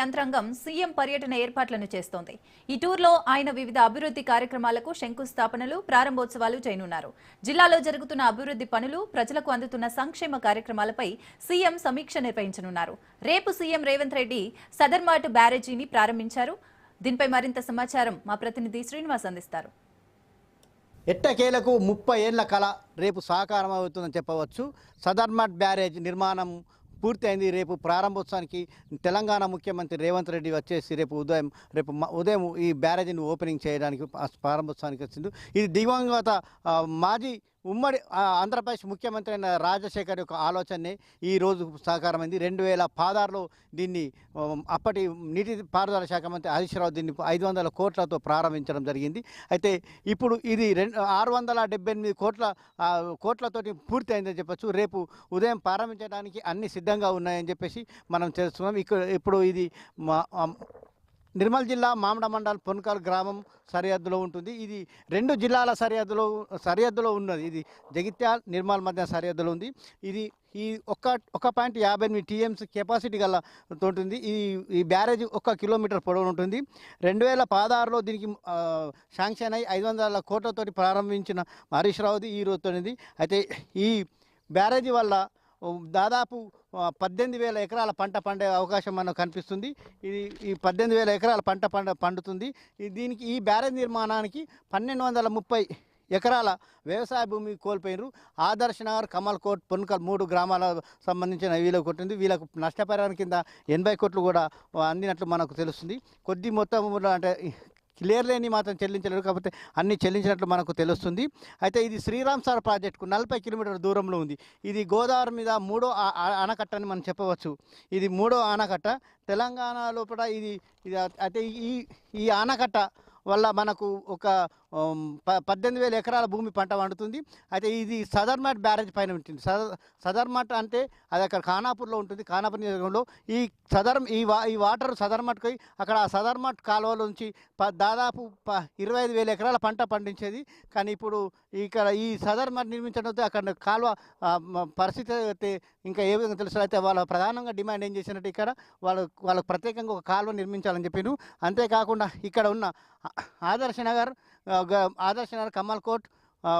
యంత్రాంగం సీఎం పర్యటన ఏర్పాట్లను చేస్తోంది. ఈ టూర్లో ఆయన వివిధ అభివృద్ధి కార్యక్రమాలకు శంకుస్థాపనలు ప్రారంభోత్సవాలు చేయనున్నారు. జిల్లాలో జరుగుతున్న అభివృద్ధి పనులు ప్రజలకు అందుతున్న సంక్షేమ కార్యక్రమాలపై సీఎం సమీక్ష నిర్వహించనున్నారు. రేపు సీఎం రేవంత్ రెడ్డి సదర్మాట్ బ్యారేజీని ప్రారంభించారు. దీనిపై మరింత సమాచారం మా ప్రతినిధి శ్రీనివాస్ అందిస్తారు. ఎట్టకేలకు ముప్పై ఏళ్ళ కళ రేపు సాకారం అవుతుందని చెప్పవచ్చు. సదర్మాట్ బ్యారేజ్ నిర్మాణం పూర్తయింది. రేపు ప్రారంభోత్సవానికి తెలంగాణ ముఖ్యమంత్రి రేవంత్ రెడ్డి వచ్చేసి రేపు ఉదయం రేపు ఉదయం ఈ బ్యారేజీని ఓపెనింగ్ చేయడానికి ప్రారంభోత్సవానికి వచ్చింది ఇది దివంగత మాజీ ఉమ్మడి ఆంధ్రప్రదేశ్ ముఖ్యమంత్రి అయిన రాజశేఖర్ యొక్క ఆలోచనే ఈ రోజు సాకారమైంది. రెండు వేల పదహారులో దీన్ని అప్పటి నీటి పారుదల శాఖ మంత్రి హరీష్ రావు దీన్ని ఐదు వందల కోట్లతో ప్రారంభించడం జరిగింది. అయితే ఇప్పుడు ఇది రెండు ఆరు వందల డెబ్బై ఎనిమిది కోట్ల కోట్లతోటి పూర్తి అయిందని చెప్పొచ్చు. రేపు ఉదయం ప్రారంభించడానికి అన్ని సిద్ధంగా ఉన్నాయని చెప్పేసి మనం తెలుస్తున్నాం. ఇక్కడ ఇప్పుడు ఇది మా నిర్మల్ జిల్లా మామిడ మండల్ పొన్కల్ గ్రామం సరిహద్దులో ఉంటుంది. ఇది రెండు జిల్లాల సరిహద్దులో సరిహద్దులో ఉన్నది. ఇది జగిత్యాల్ నిర్మల్ మధ్య సరిహద్దులో ఉంది. ఇది ఈ ఒక్క ఒక పాయింట్ యాభై ఎనిమిది టీఎంస్ కెపాసిటీ గల ఉంటుంది ఈ ఈ బ్యారేజ్ ఒక కిలోమీటర్ పొడవు ఉంటుంది. రెండు వేల పదహారులో దీనికి శాంక్షన్ అయి ఐదు వందల కోట్లతోటి ప్రారంభించిన హరీష్ రావుది ఈ రోజుతోనిది. అయితే ఈ బ్యారేజీ వల్ల దాదాపు పద్దెనిమిది వేల ఎకరాల పంట పండే అవకాశం మనకు కనిపిస్తుంది. ఇది ఈ పద్దెనిమిది వేల ఎకరాల పంట పండ పండుతుంది. దీనికి ఈ బ్యారేజ్ నిర్మాణానికి పన్నెండు వందల ముప్పై ఎకరాల వ్యవసాయ భూమి కోల్పోయినారు. ఆదర్శ్ నగర్ కమల్ కోట్ పొన్కల్ మూడు గ్రామాల సంబంధించిన వీళ్ళకు కొట్టింది. వీళ్ళకు నష్టపరిహారం కింద ఎనభై కోట్లు కూడా అందినట్లు మనకు తెలుస్తుంది. కొద్ది మొత్తం అంటే క్లియర్ లేని మాత్రం చెల్లించలేరు. కాకపోతే అన్ని చెల్లించినట్లు మనకు తెలుస్తుంది. అయితే ఇది శ్రీరామ్ సార్ ప్రాజెక్టుకు నలభై కిలోమీటర్ దూరంలో ఉంది. ఇది గోదావరి మీద మూడో ఆనకట్ట అని మనం చెప్పవచ్చు. ఇది మూడో ఆనకట్ట. తెలంగాణ లోపల ఇది ఇది అయితే ఈ ఈ ఆనకట్ట వల్ల మనకు ఒక పద్దెనిమిది వేల ఎకరాల భూమి పంట పండుతుంది అయితే ఇది సదర్మాట్ బ్యారేజ్ పైన ఉంటుంది. సదర్ సదర్మాట్ అంటే అది అక్కడ ఖానాపూర్లో ఉంటుంది. ఖానాపూర్ నియోజకవర్గంలో ఈ సదర్ ఈ వా ఈ వాటర్ సదర్మట్కి అక్కడ ఆ సదర్మాట్ కాలువల నుంచి ప దాదాపు ప ఇరవై ఐదు వేల ఎకరాల పంట పండించేది. కానీ ఇప్పుడు ఇక్కడ ఈ సదర్మట్ నిర్మించడంతో అక్కడ కాలువ పరిస్థితి అయితే ఇంకా ఏ విధంగా తెలుసు అయితే వాళ్ళ ప్రధానంగా డిమాండ్ ఏం చేసినట్టు ఇక్కడ వాళ్ళు వాళ్ళకు ప్రత్యేకంగా ఒక కాలువ నిర్మించాలని చెప్పాను అంతేకాకుండా ఇక్కడ ఉన్న ఆదర్శ నగర్ ఆదర్శ నగర్ కమల్ కోట్ ఆ,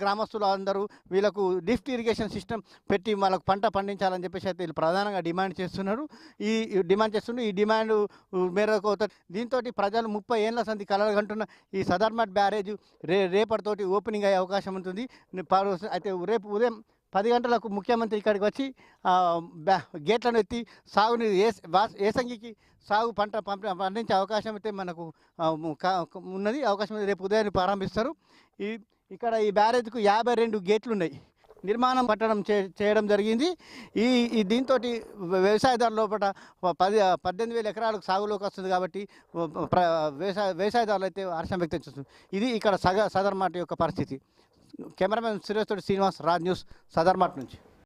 గ్రామస్తులు అందరూ వీళ్ళకు లిఫ్ట్ ఇరిగేషన్ సిస్టమ్ పెట్టి వాళ్ళకు పంట పండించాలని చెప్పేసి అయితే వీళ్ళు ప్రధానంగా డిమాండ్ చేస్తున్నారు. ఈ డిమాండ్ చేస్తున్నారు ఈ డిమాండ్ మేరకు దీంతో ప్రజలు ముప్పై ఏళ్ళ సంది కలగంటున్న ఈ సదర్మట్ బ్యారేజ్ రే రేపటితోటి ఓపెనింగ్ అయ్యే అవకాశం ఉంటుంది. అయితే రేపు ఉదయం పది గంటలకు ముఖ్యమంత్రి ఇక్కడికి వచ్చి గేట్లను ఎత్తి సాగునీరు ఏ ఏసంగికి సాగు పంట పంపి పండించే అవకాశం అయితే మనకు ఉన్నది. అవకాశం రేపు ఉదయాన్నే ప్రారంభిస్తారు. ఈ ఇక్కడ ఈ బ్యారేజ్కు యాభై రెండు గేట్లు ఉన్నాయి నిర్మాణం కట్టడం చే చేయడం జరిగింది. ఈ ఈ దీంతో వ్యవసాయదారుల లోపల పది పద్దెనిమిది వేల ఎకరాలకు సాగులోకి వస్తుంది కాబట్టి వ్యవసాయ వ్యవసాయదారులు అయితే హర్షం వ్యక్తం చేస్తుంది. ఇది ఇక్కడ సగ సదర్ మాట యొక్క పరిస్థితి. కెమెరామెన్ సురేష్ తోటి శ్రీనివాస్ రాజ్ న్యూస్ సదర్మాట్ నుంచి.